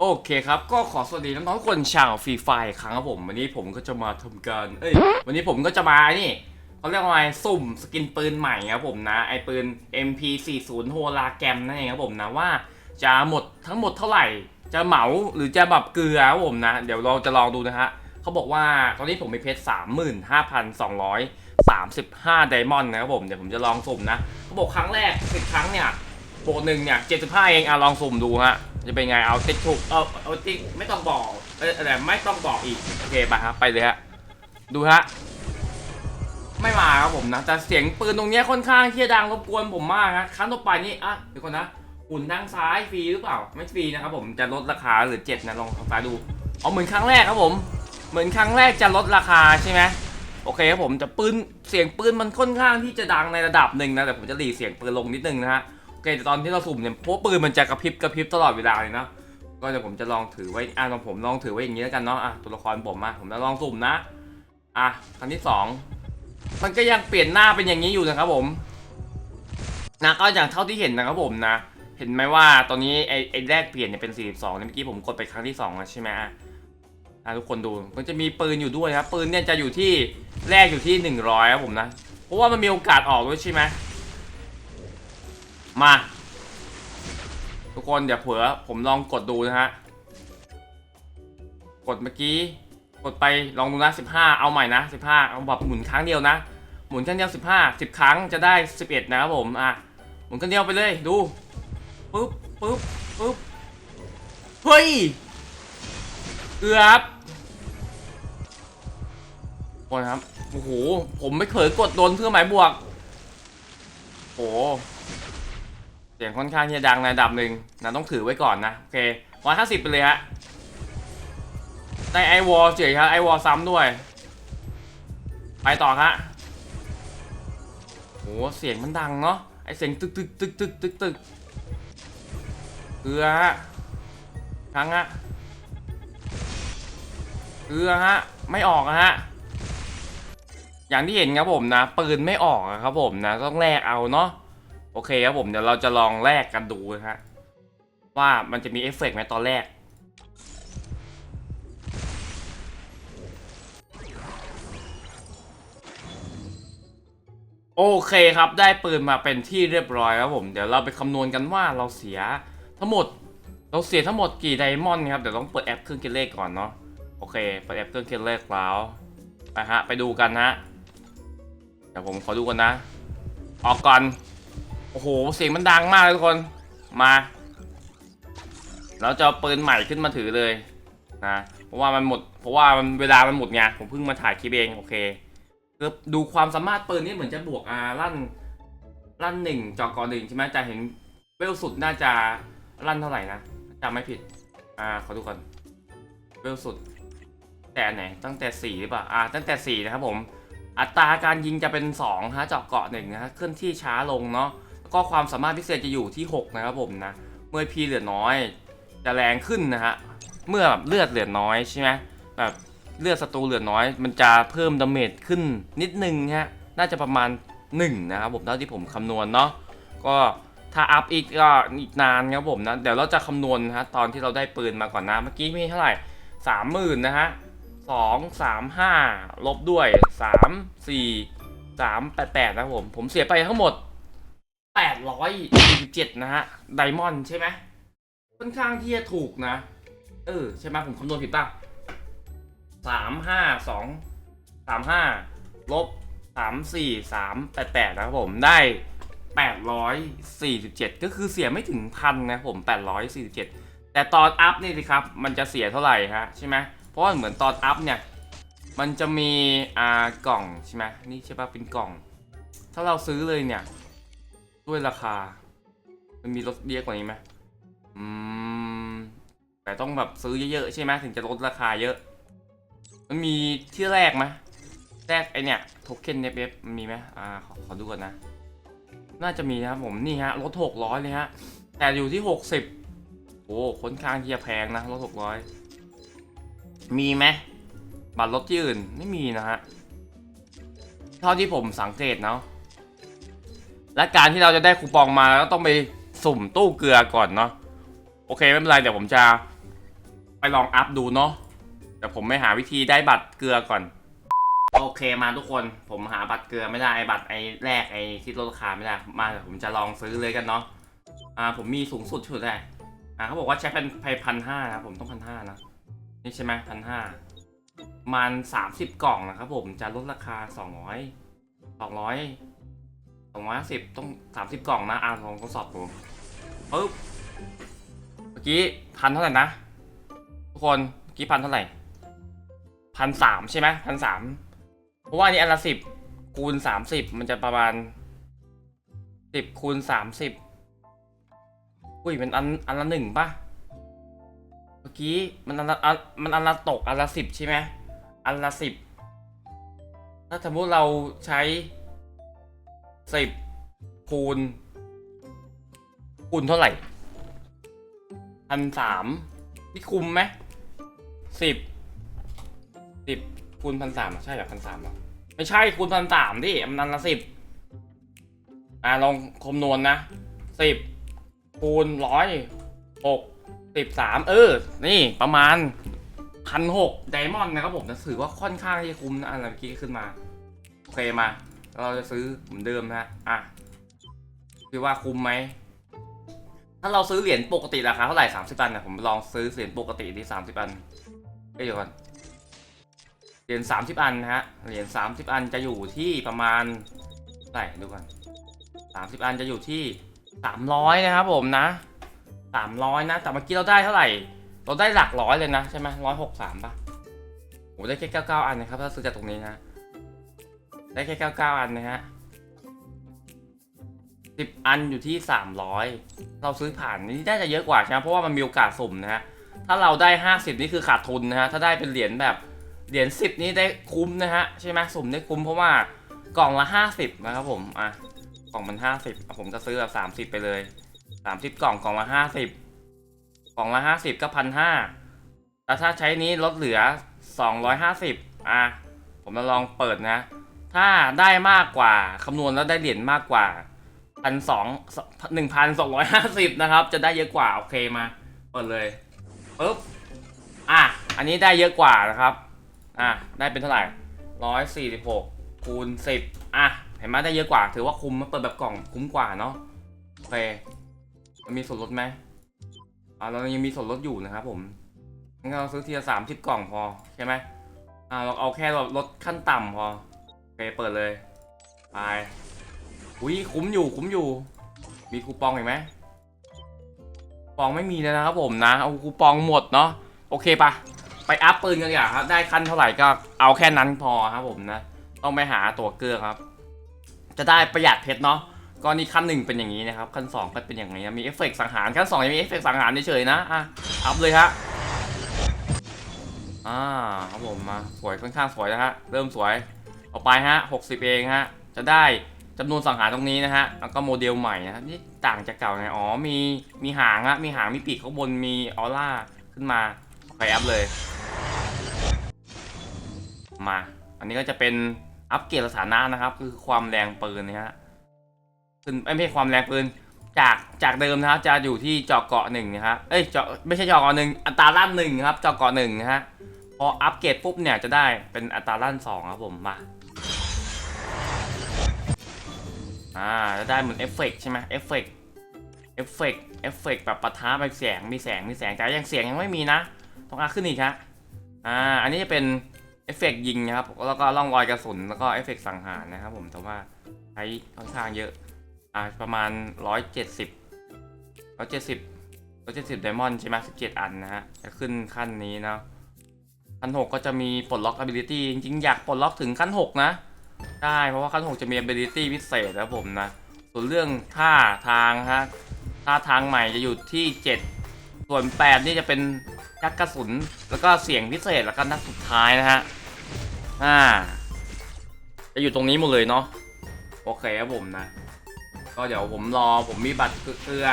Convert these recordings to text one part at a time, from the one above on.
โอเคครับ ก็ขอสวัสดีน้องๆทุกคนชาวฟรีไฟครั้งครับผม วันนี้ผมก็จะมาทำการเอ้ยวันนี้ผมก็จะมานี่เขาเรียกว่าไงสุ่มสกินปืนใหม่ครับผมนะ ไอปืน MP40 โฮลาแกมนั่นเองครับผมนะว่าจะหมดทั้งหมดเท่าไหร่ จะเหมาหรือจะแบบเกลือครับผมนะ เดี๋ยวเราจะลองดูนะฮะเขาบอกว่าตอนนี้ผมมีเพชร35,235ไดมอนด์นะครับผมเดี๋ยวผมจะลองสุ่มนะเขาบอกครั้งแรก10ครั้งเนี่ยโปรหนึ่งเนี่ย75 เองอะลองสุ่มดูฮะ จะเป็นไงเอาติ๊กถูกเอาเอาติ๊กไม่ต้องบอกเออแต่ไม่ต้องบอกอีกโอเคไปครับไปเลยฮะดูฮะไม่มาครับผมนะแต่เสียงปืนตรงนี้ค่อนข้างที่จะดังรบกวนผมมากนะครั้งต่อไปนี่อะเดี๋ยวก่อนนะหุ่นทางซ้ายฟรีหรือเปล่าไม่ฟรีนะครับผมจะลดราคาหรือ7นะลองทางซ้ายดูเอาเหมือนครั้งแรกครับผม เหมือนครั้งแรกจะลดราคาใช่ไหมโอเคครับผมจะปืนเสียงปืนมันค่อนข้างที่จะดังในระดับหนึ่งนะแต่ผมจะหลีเสียงปืนลงนิดนึงนะฮะ เคแต่ตอนที่เราสุ่มเนี่ยพราะปืนมันจะกระพริบกระพริบตลอดเวลาเลยนะก็เดี๋ยวผมจะลองถือไว้อะลองผมลองถือไว้อย่างนี้แล้วกันเนาะอะตัวละครผมอะผมจะลองสุ่มนะ อะครั้งที่สองมันก็ยังเปลี่ยนหน้าเป็นอย่างนี้อยู่นะครับผมนะก็อย่างเท่าที่เห็นนะครับผมนะ เห็นไหมว่าตอนนี้ไอ้ไอ้แรกเปลี่ยนเนี่ยเป็น 42เนี่ยเมื่อกี้ผมกดไปครั้งที่2แล้วใช่ไหมอะทุกคนดูมันจะมีปืนอยู่ด้วยครับปืนเนี่ยจะอยู่ที่แรกอยู่ที่ 100ครับผมนะ เพราะว่ามันมีโอกาสออกด้วยใช่ไหม มา ทุกคนเดี๋ยวเผื่อผมลองกดดูนะฮะ กดเมื่อกี้ กดไปลองดูนะ15 เอาใหม่นะ15 เอาแบบหมุนครั้งเดียวนะ หมุนครั้งเดียว15 10 ครั้งจะได้ 11 นะครับผม อะ หมุนครั้งเดียวไปเลย ดู ปึ๊บ ปึ๊บ ปึ๊บ เฮ้ย เกือบโอ้ยครับ โอ้โห ผมไม่เคยกดโดนเครื่องหมายบวก โอ้ เสียงค่อนข้างที่จะดังในระดับหนึ่งนะต้องถือไว้ก่อนนะ โอเคร้อยห้าสิบไปเลยฮะได้ไอวอลเฉยครับไอวอลซ้ำด้วย ไปต่อฮะโหเสียงมันดังเนาะไอเสียงตึกตึกตึกตึกตึกตึกเกลือฮะครั้งฮะเกลือฮะไม่ออกอะฮะอย่างที่เห็นครับผมนะปืนไม่ออกครับผมนะต้องแลกเอาเนาะ โอเคครับผมเดี๋ยวเราจะลองแลกกันดูนะฮะว่ามันจะมีเอฟเฟกต์ไหมตอนแรกโอเคครับได้ปืนมาเป็นที่เรียบร้อยครับผมเดี๋ยวเราไปคำนวณกันว่าเราเสียทั้งหมดเราเสียทั้งหมดกี่ไดมอนด์ครับเดี๋ยวต้องเปิดแอปเครื่องคิดเลขก่อนเนาะโอเคเปิดแอปเครื่องคิดเลขแล้วไปฮะไปดูกันฮะเดี๋ยวผมขอดูกันนะ ออกก่อน อ้โห เสียงมันดังมากเลยทุกคน มา เราจะเอาปืนใหม่ขึ้นมาถือเลยนะ เพราะว่ามันหมด เพราะว่ามันเวลามันหมดไง ผมเพิ่งมาถ่ายคลิปเอง โอเคคือดูความสามารถปืนนี่เหมือนจะบวกอ่าลั่น ลั่นหนึ่งจอกอหนึ่งใช่ไหมแต่เห็นเวลสุดน่าจะลั่นเท่าไหร่นะจำไม่ผิด อ่า ขอดูก่อน เวลสุด แต่ไหน ตั้งแต่สี่หรือเปล่า อ่า ตั้งแต่สี่นะครับผม อัตราการยิงจะเป็น2ฮะเจาะเกาะหนึ่งนะฮะเคลื่อนที่ช้าลงเนาะ ก็ความสามารถพิเศษจะอยู่ที่ 6 นะครับผมนะ เมื่อพีเหลือน้อย จะแรงขึ้นนะฮะ เมื่อแบบเลือดเหลือน้อยใช่ไหมแบบเลือดศัตรูเหลือน้อย มันจะเพิ่มดาเมจขึ้นนิดนึงฮะ น่าจะประมาณ 1 นะครับผมเท่าที่ผมคำนวณเนาะ ก็ถ้าอัพอีกก็อีกนานครับผมนะ เดี๋ยวเราจะคำนวณนะฮะตอนที่เราได้ปืนมาก่อนนะ เมื่อกี้มีเท่าไหร่สามหมื่นนะฮะสองสามห้าลบด้วยสามสี่สามแปดแปดนะผม ผมเสียไปทั้งหมด แปดร้อยสี่สิบเจ็ดนะฮะไดมอนด์ใช่ไหมค่อนข้างที่จะถูกนะ เออ ใช่ไหมผมคำนวณผิดป่ะสามห้าสองสามห้าลบสามสี่สามแปดแปดนะครับผมได้แปดร้อยสี่สิบเจ็ดก็คือเสียไม่ถึงพันนะผมแปดร้อยสี่สิบเจ็ดแต่ตอนอัพนี่สิครับ มันจะเสียเท่าไหร่ฮะใช่ไหมเพราะว่าเหมือนตอนอัพเนี่ย มันจะมีอ่ากล่องใช่ไหมนี่ใช่ป่ะเป็นกล่อง ถ้าเราซื้อเลยเนี่ย ด้วยราคา มันมีลดเยอะกว่านี้ไหมอืม แต่ต้องแบบซื้อเยอะๆใช่ไหมถึงจะลดราคาเยอะ มันมีที่แรกไหมแรกไอเนี่ยโทเค็นเนฟเฟมันมีไหมอ่าขอขอดูก่อนนะ น่าจะมีนะครับผมนี่ฮะลดหกร้อยเลยฮะ แต่อยู่ที่หกสิบโอ้ค่อนข้างที่จะแพงนะลดหกร้อยมีไหมบัตรลดที่อื่นไม่มีนะฮะเท่าที่ผมสังเกตเนาะ และการที่เราจะได้คูปองมาแล้วต้องไปสุ่มตู้เกลือก่อนเนาะโอเคไม่เป็นไรเดี๋ยวผมจะไปลองอัพดูเนาะแต่ผมไม่หาวิธีได้บัตรเกลือก่อน โอเคมาทุกคนผมหาบัตรเกลือไม่ได้ไอ้บัตรไอ้แรกไอ้ที่ลดราคาไม่ได้มาเดี๋ยวผมจะลองซื้อเลยกันเนาะอ่าผมมีสูงสุดชุดได้อ่าเขาบอกว่าใช้เป็นไพพันห้านะผมต้องพันห้านะนี่ใช่ไหมพันห้ามันสามสิบกล่องนะครับผมจะลดราคาสองร้อยสองร้อย สองร้อยสิบต้องสามสิบกล่องนะอ่านลองทดสอบดูปึ๊บเมื่อกี้พันเท่าไหร่นะ ทุกคนเมื่อกี้พันเท่าไหร่พันสามใช่ไหมพันสามเพราะว่านี้อันละสิบคูณสามสิบมันจะประมาณสิบคูณสามสิบอุ้ยมันอันอันละหนึ่งป่ะเมื่อกี้มันอันละอันมันอันละตกอันละสิบใช่ไหมอันละสิบถ้าสมมติเราใช้ สิบคูณ คูณเท่าไหร่พันสามนี่คุ้มไหมสิบสิบคูณพันสามใช่หรอพันสามหรอไม่ใช่คูณพันสามดิมันอันละสิบอ่าลองคำนวณนะสิบคูณร้อยหกสิบสามเออ นี่ประมาณพันหกไดมอนด์นะครับผมจะถือว่าค่อนข้างที่คุ้มนะอันเมื่อกี้ขึ้นมา โอเคมา เราจะซื้อเหมือนเดิมนะอะคือว่าคุ้มไหม ถ้าเราซื้อเหรียญปกติราคาเท่าไหร่สามสิบอันนะผมลองซื้อเหรียญปกติที่สามสิบอันเดี๋ยวก่อนเหรียญ30อันนะฮะ เหรียญ30อันจะอยู่ที่ประมาณเท่าไหร่ดูก่อน30อันจะอยู่ที่300นะครับผมนะ300นะ แต่เมื่อกี้เราได้เท่าไหร่ เราได้หลักร้อยเลยนะใช่ไหมร้อยหกสามป่ะโอ้ได้แค่99อันนะครับถ้าซื้อจากตรงนี้นะ ได้แค่99อันนะฮะ10อันอยู่ที่300เราซื้อผ่านนี่ได้จะเยอะกว่าใช่ไหมเพราะว่ามันมีโอกาสสุ่มนะฮะถ้าเราได้50นี่คือขาดทุนนะฮะถ้าได้เป็นเหรียญแบบเหรียญสิบนี้ได้คุ้มนะฮะใช่ไหมสุ่มได้คุ้มเพราะว่ากล่องละห้าสิบนะครับผมอะกล่องมันห้าสิบผมจะซื้อแบบสามสิบไปเลยสามสิบกล่องกล่องละห้าสิบกล่องละห้าสิบก็พันห้าแต่ถ้าใช้นี้ลดเหลือสองร้อยห้าสิบอะผมจะลองเปิดนะ ถ้าได้มากกว่าคำนวณแล้วได้เหรียญมากกว่าพันสองหนึ่งพันสองร้อยห้าสิบนะครับ จะได้เยอะกว่า โอเคมาเปิดเลยปุ๊บอะ อันนี้ได้เยอะกว่านะครับ อะ ได้เป็นเท่าไหร่ร้อยสี่สิบหกคูณสิบอะ เห็นไหมได้เยอะกว่า ถือว่าคุ้มเปิดแบบกล่องคุ้มกว่าเนาะโอเคมันมีส่วนลดไหมอ่าเรายังมีส่วนลดอยู่นะครับผมงั้นเราซื้อทีละสามสิบกล่องพอใช่ไหมอ่าเราเอาแค่ลดขั้นต่ำพอ เคเปิดเลยไปอุ้ยคุ้มอยู่คุ้มอยู่ มีคูปองอีกไหมปองไม่มีแล้วนะครับผมนะเอาคูปองหมดเนาะโอเคปะไปอัพปืนกันอย่างครับได้ขั้นเท่าไหร่ก็เอาแค่นั้นพอครับผมนะต้องไปหาตัวเกลือครับ จะได้ประหยัดเพชรเนาะก็นี่ขั้นหนึ่งเป็นอย่างนี้นะครับขั้นสองก็เป็นอย่างนี้นะมีเอฟเฟกต์สังหารขั้นสองยังมีเอฟเฟกต์สังหารเฉยๆนะอะอัพเลยฮะอ่าครับผมมาสวยค่อนข้างสวยนะฮะเริ่มสวย ต่อไปฮะหกสิบเองฮะ จะได้จำนวนสังหารตรงนี้นะฮะ แล้วก็โมเดลใหม่นะฮะนี่ต่างจากเก่าไง อ๋อ มี มีหางฮะมีหาง มีปีกข้างบน มีออร่าขึ้นมาไปอัพเลย มา อันนี้ก็จะเป็นอัปเกรดสถานะนะครับ คือความแรงปืนนะฮะ ขึ้นไม่ใช่ความแรงปืน จาก จากเดิมนะครับ จะอยู่ที่เจาะเกาะหนึ่งนะครับ เอ้ย เจาะ ไม่ใช่เจาะเกาะหนึ่งอัตราลั่นหนึ่งครับ เจาะเกาะหนึ่งนะฮะ พออัปเกรดปุ๊บเนี่ยจะได้เป็นอัตราลั่นสองครับผม มา อ่าจะได้เหมือนเอฟเฟกต์ใช่ไหมเอฟเฟกต์เอฟเฟกต์เอฟเฟกต์แบบปะทะไปแสงมีแสงมีแสงแต่ยังเสียงยังไม่มีนะ ต้องอัพขึ้นอีกฮะอ่าอันนี้จะเป็นเอฟเฟกต์ยิงนะครับแล้วก็ร่องรอยกระสุนแล้วก็เอฟเฟกต์สังหารนะครับผมแต่ว่าใช้ค่อนข้างเยอะอ่าประมาณ 170 170 170ไดมอนด์ใช่ไหม17 อันนะฮะจะขึ้นขั้นนี้เนาะขั้น 6 ก็จะมีปลดล็อก ability จริงๆ อยากปลดล็อกถึงขั้น 6 นะ ได้เพราะว่าขั้น6จะมี ability พิเศษนะผมนะ ส่วนเรื่องท่าทางฮะท่าทางใหม่จะอยู่ที่ 7 ส่วน 8 นี่จะเป็นยักษ์กระสุน แล้วก็เสียงพิเศษแล้วก็นัดสุดท้ายนะฮะอ่าจะอยู่ตรงนี้หมดเลยเนาะโอเคครับผมนะ ก็เดี๋ยวผมรอผมมีบัตรเกลือ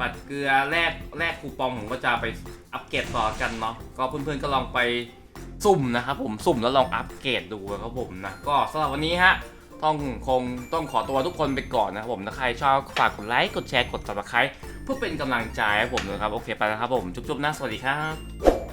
บัตรเกลือแลกแลกคูปองผมก็จะไปอัปเกรดต่อกันเนาะก็เพื่อนๆก็ลองไป สุ่มนะครับผมสุ่มแล้วลองอัปเกรดดูครับผมนะก็สำหรับวันนี้ฮะต้องคงต้องขอตัวทุกคนไปก่อนนะครับผมถ้าใครชอบฝากกดไลค์กดแชร์กด subscribe เพื่อเป็นกำลังใจให้ผมนะครับ โอเคไปแล้วครับผม จุ๊บๆนะสวัสดีครับ